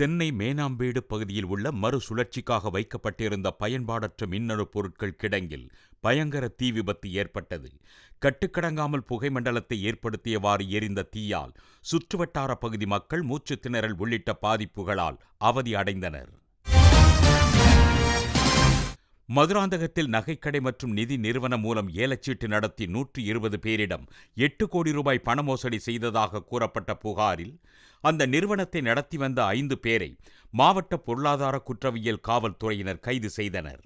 சென்னை மேனாம்பேடு பகுதியில் உள்ள மறுசுழற்சிக்காக வைக்கப்பட்டிருந்த பயன்பாடற்ற மின்னணு பொருட்கள் கிடங்கில் பயங்கர தீ விபத்து ஏற்பட்டது. கட்டுக்கடங்காமல் புகை மண்டலத்தை ஏற்படுத்தியவாறு எரிந்த தீயால் சுற்றுவட்டார பகுதி மக்கள் மூச்சுத் திணறல் உள்ளிட்ட பாதிப்புகளால் அவதி அடைந்தனர். மதுராந்தகத்தில் நகைக்கடை மற்றும் நிதி நிறுவனம் மூலம் ஏலச்சீட்டு நடத்தி நூற்று இருபது பேரிடம் எட்டு கோடி ரூபாய் பண மோசடி செய்ததாக கூறப்பட்ட புகாரில் அந்த நிறுவனத்தை நடத்தி வந்த ஐந்து பேரை மாவட்ட பொருளாதார குற்றவியல் காவல்துறையினர் கைது செய்தனர்.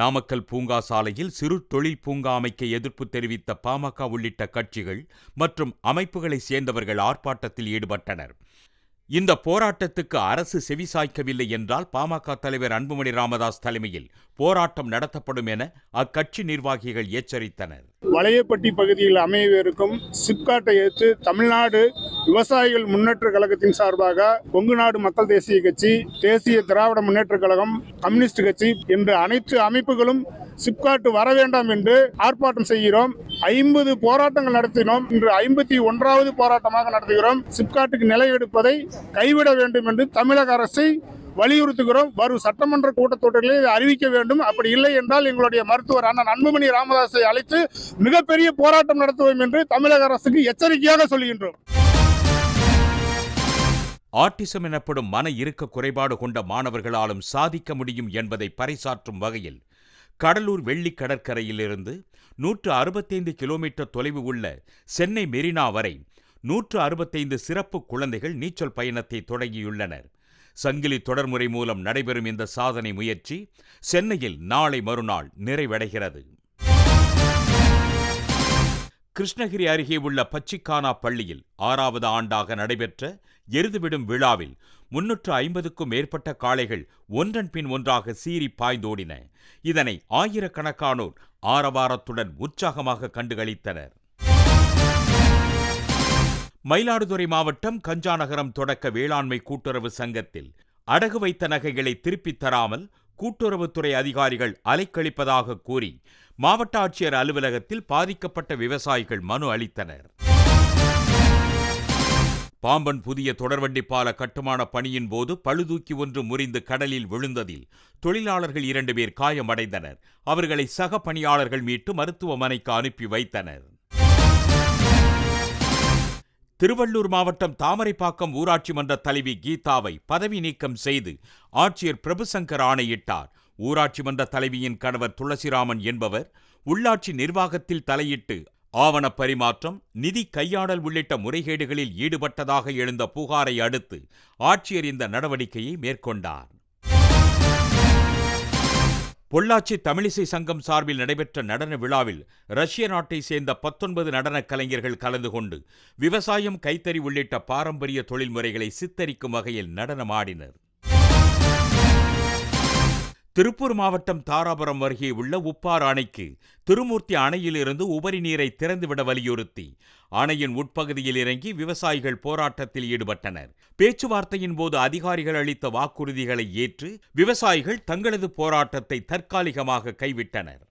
நாமக்கல் பூங்கா சாலையில் சிறு தொழில் பூங்கா அமைக்க எதிர்ப்பு தெரிவித்த பாமக உள்ளிட்ட கட்சிகள் மற்றும் அமைப்புகளை சேர்ந்தவர்கள் ஆர்ப்பாட்டத்தில் ஈடுபட்டனர். இந்த போராட்டத்துக்கு அரசு செவிசாய்க்கவில்லை என்றால் பாமக தலைவர் அன்புமணி ராமதாஸ் தலைமையில் போராட்டம் நடத்தப்படும் என அக்கட்சி நிர்வாகிகள் எச்சரித்தனர். வளையப்பட்டி பகுதியில் அமையவிருக்கும் சிப்காட்டை எதிர்த்து தமிழ்நாடு விவசாயிகள் முன்னேற்ற கழகத்தின் சார்பாக கொங்கு நாடு மக்கள் தேசிய கட்சி தேசிய திராவிட முன்னேற்ற கழகம் கம்யூனிஸ்ட் கட்சி என்ற அனைத்து அமைப்புகளும் சிப்காட் வர வேண்டாம் என்று ஆர்ப்பாட்டம் செய்கிறோம். ஐம்பது போராட்டங்கள் நடத்தினோம். இன்று ஐம்பத்தி ஒன்றாவது போராட்டமாக நடத்துகிறோம். சிப்காட்டுக்கு நிலை எடுப்பதை கைவிட வேண்டும் என்று தமிழக அரசை வலியுறுத்துகிறோம். வரும் சட்டமன்ற கூட்டத்தொடரில் இதை அறிவிக்க வேண்டும். அப்படி இல்லை என்றால் எங்களுடைய மருத்துவர் அண்ணன் அன்புமணி ராமதாஸை அழைத்து மிகப்பெரிய போராட்டம் நடத்துவோம் என்று தமிழக அரசுக்கு எச்சரிக்கையாக சொல்கின்றோம். ஆட்டிசம் எனப்படும் மன இறுக்க குறைபாடு கொண்ட மாணவர்களாலும் சாதிக்க முடியும் என்பதை பறைசாற்றும் வகையில் கடலூர் வெள்ளி கடற்கரையிலிருந்து நூற்று அறுபத்தைந்து கிலோமீட்டர் தொலைவு உள்ள சென்னை மெரினா வரை நூற்று அறுபத்தைந்து சிறப்பு குழந்தைகள் நீச்சல் பயணத்தை தொடங்கியுள்ளனர். சங்கிலி தொடர்முறை மூலம் நடைபெறும் இந்த சாதனை முயற்சி சென்னையில் நாளை மறுநாள் நிறைவடைகிறது. கிருஷ்ணகிரி அருகே உள்ள பச்சிக்கானா பள்ளியில் ஆறாவது ஆண்டாக நடைபெற்ற எருதுவிடும் விழாவில் முன்னூற்று ஐம்பதுக்கும் மேற்பட்ட காளைகள் ஒன்றன் பின் ஒன்றாக சீறி பாய்ந்தோடின. இதனை ஆயிரக்கணக்கானோர் ஆரவாரத்துடன் உற்சாகமாக கண்டுகளித்தனர். மயிலாடுதுறை மாவட்டம் கஞ்சாநகரம் தொடக்க வேளாண்மை கூட்டுறவு சங்கத்தில் அடகு வைத்த நகைகளை திருப்பித் தராமல் கூட்டுறவுத்துறை அதிகாரிகள் அலைக்கழிப்பதாக கூறி மாவட்ட ஆட்சியர் அலுவலகத்தில் பாதிக்கப்பட்ட விவசாயிகள் மனு அளித்தனர். பாம்பன் புதிய தொடர்வண்டி பால கட்டுமான பணியின் போது பழுதூக்கி ஒன்று முறிந்து கடலில் விழுந்ததில் தொழிலாளர்கள் இரண்டு பேர் காயமடைந்தனர். அவர்களை சக பணியாளர்கள் மீட்டு மருத்துவமனைக்கு அனுப்பி வைத்தனர். திருவள்ளூர் மாவட்டம் தாமரைப்பாக்கம் ஊராட்சி மன்ற தலைவி கீதாவை பதவி நீக்கம் செய்து ஆட்சியர் பிரபுசங்கர் ஆணையிட்டார். ஊராட்சி மன்ற தலைவியின் கணவர் துளசிராமன் என்பவர் உள்ளாட்சி நிர்வாகத்தில் தலையிட்டு ஆவணப் பரிமாற்றம் நிதி கையாடல் உள்ளிட்ட முறைகேடுகளில் ஈடுபட்டதாக எழுந்த புகாரை அடுத்து ஆட்சியர் இந்த நடவடிக்கையை மேற்கொண்டார். பொள்ளாச்சி தமிழிசை சங்கம் சார்பில் நடைபெற்ற நடன விழாவில் ரஷ்ய நாட்டை சேர்ந்த பத்தொன்பது நடனக் கலைஞர்கள் கலந்து கொண்டு விவசாயம் கைத்தறி உள்ளிட்ட பாரம்பரிய தொழில்முறைகளை சித்தரிக்கும் வகையில் நடனமாடினர். திருப்பூர் மாவட்டம் தாராபுரம் அருகே உள்ள உப்பார் அணைக்கு திருமூர்த்தி அணையிலிருந்து உபரி நீரை திறந்துவிட வலியுறுத்தி. அணையின் உட்பகுதியில் இறங்கி விவசாயிகள் போராட்டத்தில் ஈடுபட்டனர். பேச்சுவார்த்தையின் போது அதிகாரிகள் அளித்த வாக்குறுதிகளை ஏற்று விவசாயிகள் தங்களது போராட்டத்தை தற்காலிகமாக கைவிட்டனர்.